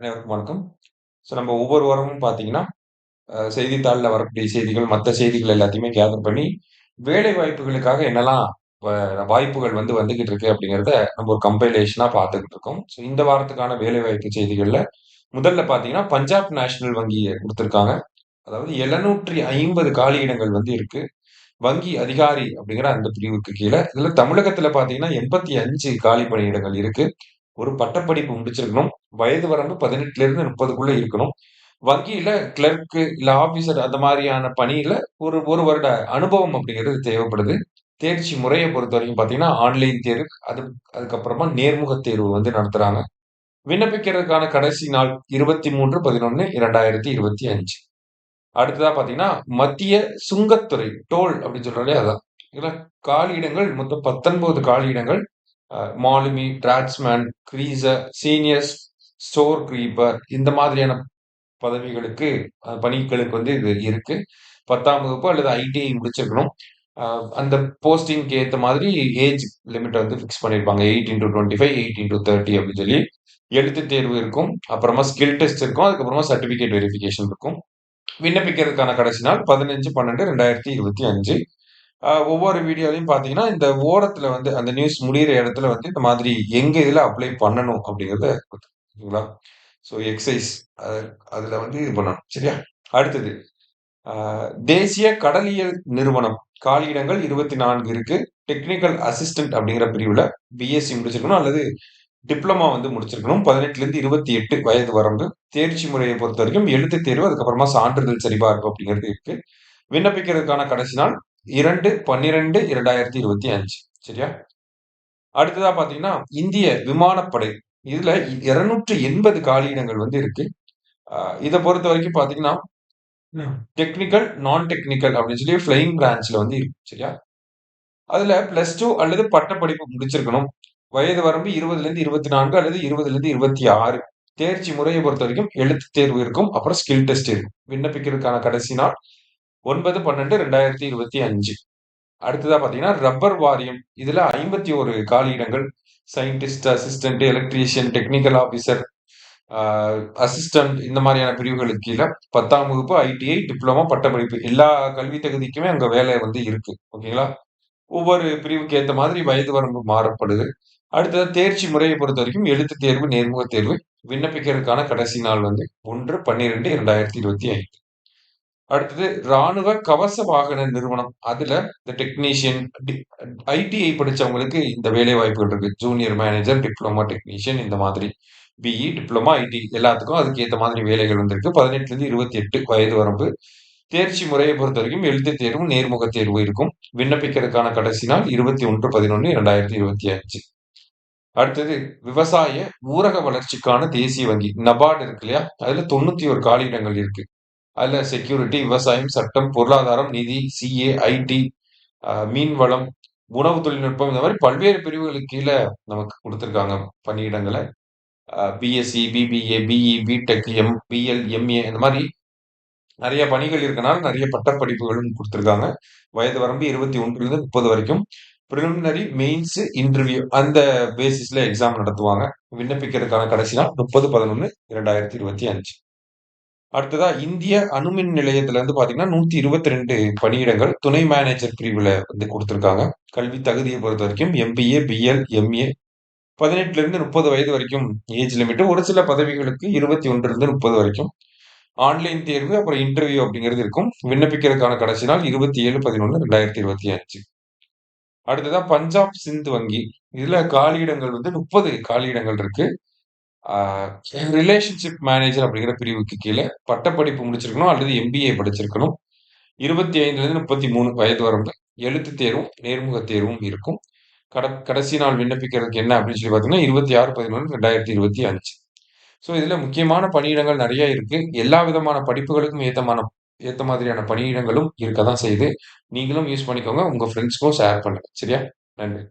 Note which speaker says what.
Speaker 1: அனைவருக்கும் வணக்கம். ஸோ நம்ம ஒவ்வொரு வாரமும் பார்த்தீங்கன்னா, செய்தித்தாளில் வரக்கூடிய செய்திகள், மற்ற செய்திகள் எல்லாத்தையுமே கேதர் பண்ணி, வேலை வாய்ப்புகளுக்காக என்னெல்லாம் வ வாய்ப்புகள் வந்து வந்துகிட்டு இருக்கு அப்படிங்கிறத நம்ம ஒரு கம்பைலேஷனாக பார்த்துக்கிட்டு இருக்கோம். ஸோ இந்த வாரத்துக்கான வேலைவாய்ப்பு செய்திகளில் முதல்ல பார்த்தீங்கன்னா, பஞ்சாப் நேஷனல் வங்கியை கொடுத்துருக்காங்க அதாவது எழுநூற்றி ஐம்பது காலி இடங்கள் வந்து இருக்கு. வங்கி அதிகாரி அப்படிங்கிற அந்த பிரிவுக்கு கீழே இதில் தமிழகத்தில் பார்த்தீங்கன்னா, 85 காலி பணியிடங்கள் இருக்குது ஒரு பட்டப்படிப்பு முடிச்சிருக்கணும். வயது வரம்பு 18லிருந்து 30க்குள்ள இருக்கணும். வங்கியில கிளர்க்கு, இல்ல ஆபீசர் அந்த மாதிரியான பணியில ஒரு ஒரு வருட அனுபவம் அப்படிங்கிறது தேவைப்படுது. தேர்ச்சி முறையை பொறுத்த வரைக்கும் பார்த்தீங்கன்னா, ஆன்லைன் தேர்வு, அது அதுக்கப்புறமா நேர்முக தேர்வு வந்து நடத்துறாங்க. விண்ணப்பிக்கிறதுக்கான கடைசி நாள் 23/11/2025. அடுத்ததா பார்த்தீங்கன்னா, மத்திய சுங்கத்துறை டோல் அப்படின்னு சொல்றாலே அதான். இதுல காலியிடங்கள் மொத்தம் 19 காலியிடங்கள். மாலுமி, draftsman, greaser, senior store keeper இந்த மாதிரியான பதவிகளுக்கு பணிகளுக்கு வந்து இது இருக்கு. 10ஆம் வகுப்பு அல்லது ஐடிஐ முடிச்சிருக்கணும். அந்த போஸ்டிங்க்கு ஏற்ற மாதிரி ஏஜ் லிமிட்டை வந்து ஃபிக்ஸ் பண்ணியிருப்பாங்க. 18-25, 18-30 அப்படின்னு சொல்லி. எழுத்துத் தேர்வு இருக்கும். அப்புறமா ஸ்கில் டெஸ்ட் இருக்கும். அதுக்கப்புறமா சர்டிஃபிகேட் வெரிஃபிகேஷன் இருக்கும். விண்ணப்பிக்கிறதுக்கான கடைசி நாள் பதினஞ்சு பன்னெண்டு ரெண்டாயிரத்தி இருபத்தி அஞ்சு ஒவ்வொரு வீடியோலையும் பார்த்தீங்கன்னா, இந்த ஓரத்தில் வந்து அந்த நியூஸ் முடிகிற இடத்துல வந்து இந்த மாதிரி எங்கே இதில் அப்ளை பண்ணணும் அப்படிங்கிறத ஓகேங்களா ஸோ எக்ஸசைஸ் அதில் வந்து இது பண்ணணும். சரியா? அடுத்தது தேசிய கடலியல் நிறுவனம் காலியிடங்கள் 24 இருக்கு. டெக்னிக்கல் அசிஸ்டன்ட் அப்படிங்கிற பிரிவில் பிஎஸ்சி முடிச்சிருக்கணும் அல்லது டிப்ளமா வந்து முடிச்சிருக்கணும். 18லிருந்து 28 வயது வரம்பு. தேர்ச்சி முறையை பொறுத்த வரைக்கும் எழுத்து தேர்வு, அதுக்கப்புறமா சான்றிதழ் சரிபார்ப்பு அப்படிங்கிறது இருக்கு. விண்ணப்பிக்கிறதுக்கான கடைசி நாள் 2/12/2025. சரியா? அடுத்ததா பாத்தீங்கன்னா இந்திய விமானப்படை. இதுல 280 காலியிடங்கள் வந்து இருக்கு. இதை பொறுத்த வரைக்கும் பாத்தீங்கன்னா டெக்னிக்கல், நான் டெக்னிக்கல் அப்படின்னு சொல்லி ஃபிளைங் பிரான்ச்ல வந்து இருக்கு. சரியா? அதுல பிளஸ் டூ அல்லது பட்டப்படிப்பு முடிச்சிருக்கணும். வயது வரம்பு 20லிருந்து 24 அல்லது 20லிருந்து 26. தேர்ச்சி முறையை பொறுத்த வரைக்கும் எழுத்து தேர்வு இருக்கும். அப்புறம் ஸ்கில் டெஸ்ட் இருக்கும். விண்ணப்பிக்கிறதுக்கான கடைசி நாள் 9/12/2025. அடுத்ததா பார்த்தீங்கன்னா, ரப்பர் வாரியம். இதுல 51 காலியிடங்கள். Scientist, assistant, electrician, technical officer assistant இந்த மாதிரியான பிரிவுகளுக்கு கீழே பத்தாம் வகுப்பு, ஐடிஐ, டிப்ளமோ பட்டப்படிப்பு எல்லா கல்வி தகுதிக்குமே அங்க வேலை வந்து இருக்கு. ஓகேங்களா? ஒவ்வொரு பிரிவுக்கு ஏற்ற மாதிரி வயது வரம்பு மாறப்படுது. அடுத்தது தேர்ச்சி முறையை பொறுத்த வரைக்கும் எழுத்துத் தேர்வு, நேர்முக தேர்வு. விண்ணப்பிக்கிறதுக்கான கடைசி நாள் வந்து 1/12/2025. அடுத்தது ராணுவ கவச வாகன நிறுவனம். அதுல இந்த டெக்னீஷியன், டி ஐடிஐ படிச்சவங்களுக்கு இந்த வேலை வாய்ப்புகள் இருக்கு. ஜூனியர் மேனேஜர், டிப்ளமா டெக்னீஷியன் இந்த மாதிரி. பிஇ, டிப்ளமா ஐடி எல்லாத்துக்கும் அதுக்கு ஏற்ற மாதிரி வேலைகள் வந்திருக்கு. 18லிருந்து 28 வயது வரம்பு. தேர்ச்சி முறையை பொறுத்த வரைக்கும் எழுத்து தேர்வு, நேர்முக தேர்வு இருக்கும். விண்ணப்பிக்கிறதுக்கான கடைசி நாள் 21/11/2025. அடுத்தது விவசாய ஊரக வளர்ச்சிக்கான தேசிய வங்கி. நபார்டு இருக்கு இல்லையா? அதுல 91 காலியிடங்கள் இருக்கு. அதில் செக்யூரிட்டி, விவசாயம், சட்டம், பொருளாதாரம், நிதி, சிஏ, ஐடி, மீன்வளம், உணவு தொழில்நுட்பம் இந்த மாதிரி பல்வேறு பிரிவுகளுக்கு கீழே நமக்கு கொடுத்துருக்காங்க பணியிடங்களை BSc, BBA, BE, BTech, M BL, MA இந்த மாதிரி நிறைய பணிகள் இருக்கனால நிறைய பட்டப்படிப்புகளும் கொடுத்துருக்காங்க வயது வரம்பு 21லிருந்து 30 வரைக்கும். ப்ரிலிமினரி மெயின்ஸ், இன்டர்வியூ அந்த பேசிஸில் எக்ஸாம் நடத்துவாங்க. விண்ணப்பிக்கிறதுக்கான கடைசி நாள் 30/11/2025. அடுத்ததா இந்திய அணுமின் நிலையத்துல வந்து பார்த்தீங்கன்னா, 122 பணியிடங்கள் துணை மேனேஜர் பிரிவுல வந்து கொடுத்துருக்காங்க கல்வி தகுதியை பொறுத்த வரைக்கும் எம்பிஏ, பிஎல், எம்ஏ 18லிருந்து 30 வயது வரைக்கும் ஏஜ் லிமிட். ஒரு சில பதவிகளுக்கு 21லிருந்து 30 வரைக்கும். ஆன்லைன் தேர்வு, அப்புறம் இன்டர்வியூ அப்படிங்கிறது இருக்கும். விண்ணப்பிக்கிறதுக்கான கடைசி நாள் 27/11/2025. அடுத்ததா பஞ்சாப் சிந்து வங்கி. இதுல காலியிடங்கள் வந்து 30 காலியிடங்கள் இருக்கு. ரிலேஷன்ஷிப் மேனேஜர் அப்படிங்கிற பிரிவுக்கு கீழே பட்டப்படிப்பு முடிச்சிருக்கணும் அல்லது எம்பிஏ படிச்சிருக்கணும். 25லிருந்து 33 வயது வரம்பு. எழுத்து தேர்வும், நேர்முக தேர்வும் இருக்கும். கட கடைசி நாள் விண்ணப்பிக்கிறதுக்கு என்ன அப்படின்னு சொல்லி பார்த்தீங்கன்னா, 26/11/2025. ஸோ இதில் முக்கியமான பணியிடங்கள் நிறைய இருக்குது எல்லா விதமான படிப்புகளுக்கும் ஏத்தமான ஏற்ற மாதிரியான பணியிடங்களும் இருக்க தான் செய்யுது. நீங்களும் யூஸ் பண்ணிக்கோங்க. உங்கள் ஃப்ரெண்ட்ஸ்க்கும் ஷேர் பண்ணுங்க. சரியா? நன்றி.